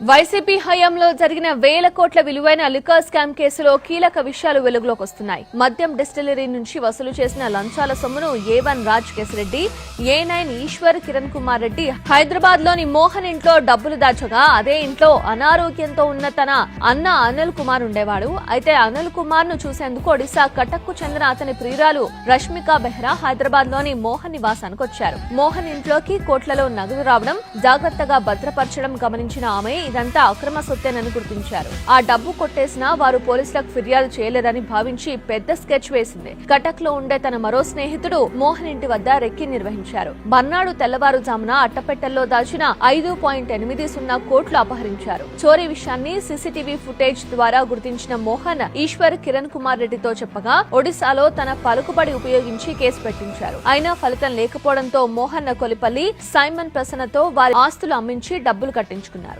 YCP హయాంలో జరిగిన వేల కోట్ల విలువైన లిక్కర్ స్కామ్ కేసులో కీలక విషయాలు వెలుగులోకి వస్తున్నాయి. మద్యం డిస్టిలరీ నుంచి వసూలు చేసిన లంచాల సొమ్మును A one Raj Reddy A nine Eshwar Kiran Kumar Reddy హైదరాబాద్లోని మోహన్ ఇంట్లో డబ్బులు దాచగా అదే ఇంట్లో అనారోగ్యంతో ఉన్న తన అన్న అనిల్ కుమార్ ఉండేవాడు. అయితే అనిల్ కుమార్ను చూసేందుకు ఒడిశా కటక్కు చెందిన అతని ప్రియురాలు రష్మిక బెహ్రా హైదరాబాద్లోని మోహన్ నివాసానికి వచ్చారు మోహన్ ఇంట్లోకి కోట్లలో నగదు రావడం జాగ్రత్తగా భద్రపరచడం గమనించిన ఆమె ఇదంతా అక్రమ సొత్తేనని గుర్తించారు. ఆ డబ్బు కొట్టేసినా వారు పోలీసులకు ఫిర్యాదు చేయలేదని భావించి పెద్ద స్కెచ్ వేసింది. కటక్లో ఉండే తన మరో స్నేహితుడు మోహన్ ఇంటి వద్ద రెక్కి నిర్వహించారు. మర్నాడు తెల్లవారుజామున అట్టపెట్టెల్లో దాచిన ఐదు పాయింట్ ఎనిమిది సున్నా కోట్లు అపహరించారు. చోరీ విషయాన్ని సీసీటీవీ ఫుటేజ్ ద్వారా గుర్తించిన మోహన్ ఈశ్వర్ కిరణ్ కుమార్ రెడ్డితో చెప్పగా ఒడిశాలో తన పలుకుబడి ఉపయోగించి కేసు పెట్టించారు. అయినా ఫలితం లేకపోవడంతో మోహన్ కొలిపల్లి సైమన్ ప్రసన్నతో వారి ఆస్తులు అమ్మించి డబ్బులు కట్టించుకున్నారు.